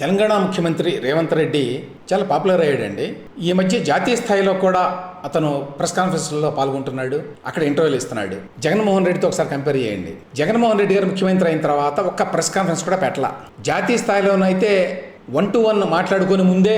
తెలంగాణ ముఖ్యమంత్రి రేవంత్ రెడ్డి చాలా పాపులర్ అయ్యాడండి. ఈ మధ్య జాతీయ స్థాయిలో కూడా అతను ప్రెస్ కాన్ఫరెన్స్లో పాల్గొంటున్నాడు అక్కడ ఇంటర్వ్యూలు ఇస్తున్నాడు. జగన్మోహన్ రెడ్డితో ఒకసారి కంపేర్ చేయండి. జగన్మోహన్ రెడ్డి గారు ముఖ్యమంత్రి అయిన తర్వాత ఒక్క ప్రెస్ కాన్ఫరెన్స్ కూడా పెట్టలా. జాతీయ స్థాయిలోనైతే వన్ టు వన్ మాట్లాడుకుని ముందే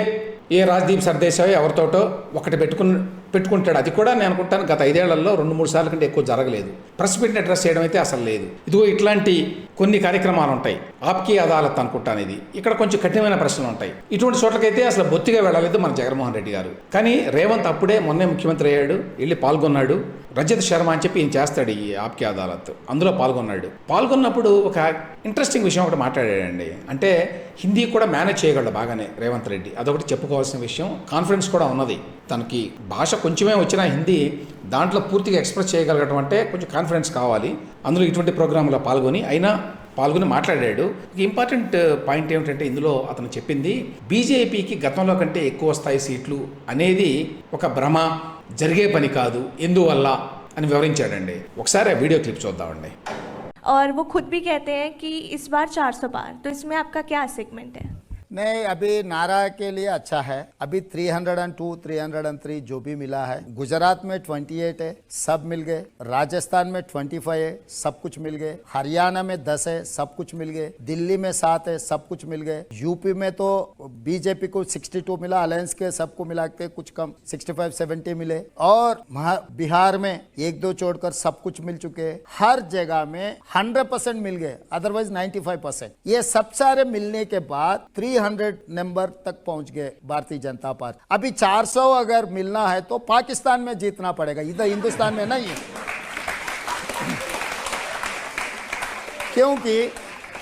ఏ రాజ్దీప్ సర్దేశాయో ఎవరితోటో ఒకటి పెట్టుకుని పెట్టుకుంటాడు. అది కూడా నేను అనుకుంటాను గత ఐదేళ్ళలో రెండు మూడు సార్ల కంటే ఎక్కువ జరగలేదు. ప్రెస్ మీట్ని అడ్రస్ చేయడం అయితే అసలు లేదు. ఇదిగో ఇట్లాంటి కొన్ని కార్యక్రమాలు ఉంటాయి ఆప్కీ అదాలత్ అనుకుంటాను ఇది. ఇక్కడ కొంచెం కఠినమైన ప్రశ్నలు ఉంటాయి ఇటువంటి చోట్లకైతే అసలు బొత్తిగా వెళ్ళలేదు మన జగన్మోహన్ రెడ్డి గారు. కానీ రేవంత్ అప్పుడే మొన్నే ముఖ్యమంత్రి అయ్యాడు వెళ్ళి పాల్గొన్నాడు. రజత్ శర్మ అని చెప్పి ఈయన చేస్తాడు ఈ ఆప్కి అదాలత్. అందులో పాల్గొన్నాడు. పాల్గొన్నప్పుడు ఒక ఇంట్రెస్టింగ్ విషయం ఒకటి మాట్లాడాడండి. అంటే హిందీ కూడా మేనేజ్ చేయగలడు బాగానే రేవంత్ రెడ్డి. అదొకటి చెప్పుకోవాల్సిన విషయం. కాన్ఫిడెన్స్ కూడా ఉన్నది. తనకి భాష కొంచెమే వచ్చినా హిందీ దాంట్లో పూర్తిగా ఎక్స్ప్రెస్ చేయగలగడం అంటే కొంచెం కాన్ఫిడెన్స్ కావాలి అందులో ఇటువంటి ప్రోగ్రాంలో పాల్గొని అయినా పాల్గొని మాట్లాడాడు ఒక ఇంపార్టెంట్ పాయింట్ ఏమిటంటే ఇందులో అతను చెప్పింది బీజేపీకి గతంలో కంటే ఎక్కువ స్థాయి సీట్లు అనేది ఒక భ్రమ జరిగే పని కాదు ఎందువల్ల అని వివరించాడండి ఒకసారి ఆ వీడియో క్లిప్ చూద్దామండి और वो खुद भी कहते हैं कि इस बार 400 पार तो इसमें आपका क्या सेगमेंट है नहीं, अभी नारा के लिए अच्छा है। अभी 302 303 जो भी मिला है, गुजरात में 28 है, सब मिल गए। राजस्थान में 25 है, सब कुछ मिल गए। हरियाणा में 10 है, सब कुछ मिल गए। दिल्ली में सात है, सब कुछ मिल गए। यूपी में तो बीजेपी को 62 मिला अलायंस के सबको मिला के कुछ कम 65 70 मिले। और बिहार में एक दो छोड़कर सब कुछ मिल चुके हर जगह में 100 परसेंट मिल गए अदरवाइज़ 95 परसेंट ये सब सारे मिलने के बाद 300 नंबर तक पहुँच गए भारतीय जनता पार्टी। अभी 400 अगर मिलना है तो पाकिस्तान में जीतना पड़ेगा। इधर हिंदुस्तान में नहीं क्योंकि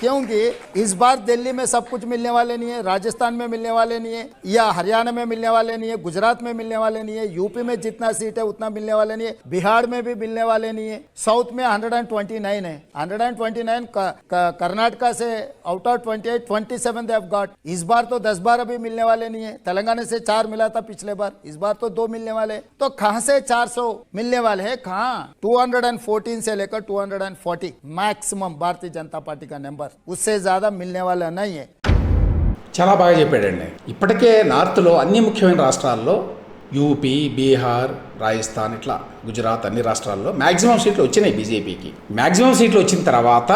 क्योंकि इस बार दिल्ली में सब कुछ मिलने वाले नहीं है, राजस्थान में मिलने वाले नहीं है, या हरियाणा में मिलने वाले नहीं है, गुजरात में मिलने वाले नहीं है, यूपी में जितना सीट है उतना मिलने वाले नहीं है, बिहार में भी मिलने वाले नहीं है साउथ में 129 है। 129 क- क- कर्नाटका से आउट ऑफ़ 28 27 दे गॉट इस बार तो 10 बार अभी मिलने वाले नहीं है। तेलंगाना से चार मिला था पिछले बार। इस बार तो दो मिलने वाले तो कहाँ से 400 मिलने वाले हैं? कहाँ? 214 से लेकर 240 मैक्सिमम भारतीय जनता पार्टी का नंबर उससे ज्यादा मिलने वाला नहीं है చాలా బాగా చెప్పాడండి ఇప్పటికే నార్త్లో అన్ని ముఖ్యమైన రాష్ట్రాల్లో యూపీ బీహార్ రాజస్థాన్ ఇట్లా గుజరాత్ అన్ని రాష్ట్రాల్లో మ్యాక్సిమం సీట్లు వచ్చినాయి బీజేపీకి మ్యాక్సిమం సీట్లు వచ్చిన తర్వాత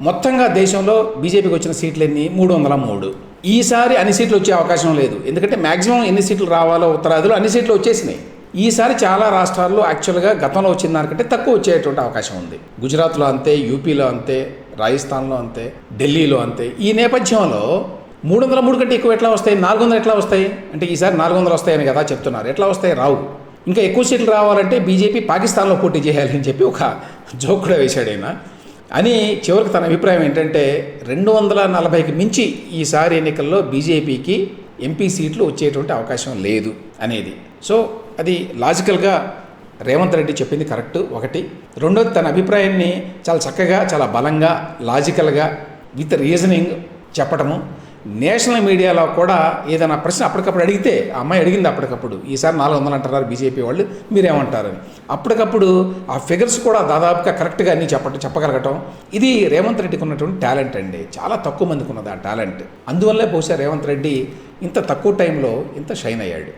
మొత్తంగా దేశంలో బీజేపీకి వచ్చిన సీట్లు ఎన్ని మూడు వందల మూడు ఈసారి అన్ని సీట్లు వచ్చే అవకాశం లేదు ఎందుకంటే మ్యాక్సిమం ఎన్ని సీట్లు రావాలో ఉత్తరాదిలో అన్ని సీట్లు వచ్చేసినాయి ఈసారి చాలా రాష్ట్రాల్లో యాక్చువల్గా గతంలో వచ్చిన దానికంటే తక్కువ వచ్చేటువంటి అవకాశం ఉంది గుజరాత్లో అంతే యూపీలో అంతే రాజస్థాన్లో అంతే ఢిల్లీలో అంతే. ఈ నేపథ్యంలో మూడు వందల మూడు కంటే ఎక్కువ ఎట్లా వస్తాయి? నాలుగు వందలు ఎట్లా వస్తాయి? అంటే ఈసారి నాలుగు వందలు వస్తాయని కదా చెప్తున్నారు. ఎట్లా వస్తాయి? రావు. ఇంకా ఎక్కువ సీట్లు రావాలంటే బీజేపీ పాకిస్తాన్లో పోటీ చేయాలి అని చెప్పి ఒక జోక్ కూడా వేశాడు ఆయన. అని చివరికి తన అభిప్రాయం ఏంటంటే రెండు వందల నలభైకి మించి ఈసారి ఎన్నికల్లో బీజేపీకి ఎంపీ సీట్లు వచ్చేటువంటి అవకాశం లేదు అనేది. సో అది లాజికల్గా రేవంత్ రెడ్డి చెప్పింది కరెక్ట్ ఒకటి. రెండోది తన అభిప్రాయాన్ని చాలా చక్కగా చాలా బలంగా లాజికల్గా విత్ రీజనింగ్ చెప్పటము. నేషనల్ మీడియాలో కూడా ఏదైనా ప్రశ్న అప్పటికప్పుడు అడిగితే ఆ అమ్మాయి అడిగింది అప్పటికప్పుడు ఈసారి నాలుగు వందలు అంటున్నారు బీజేపీ వాళ్ళు మీరేమంటారని. అప్పటికప్పుడు ఆ ఫిగర్స్ కూడా దాదాపుగా కరెక్ట్గా అన్నీ చెప్పట చెప్పగలగటం. ఇది రేవంత్ రెడ్డికి ఉన్నటువంటి టాలెంట్ అండి. చాలా తక్కువ మందికి ఉన్నది ఆ టాలెంట్. అందువల్లే బహుశా రేవంత్ రెడ్డి ఇంత తక్కువ టైంలో ఇంత షైన్ అయ్యాడు.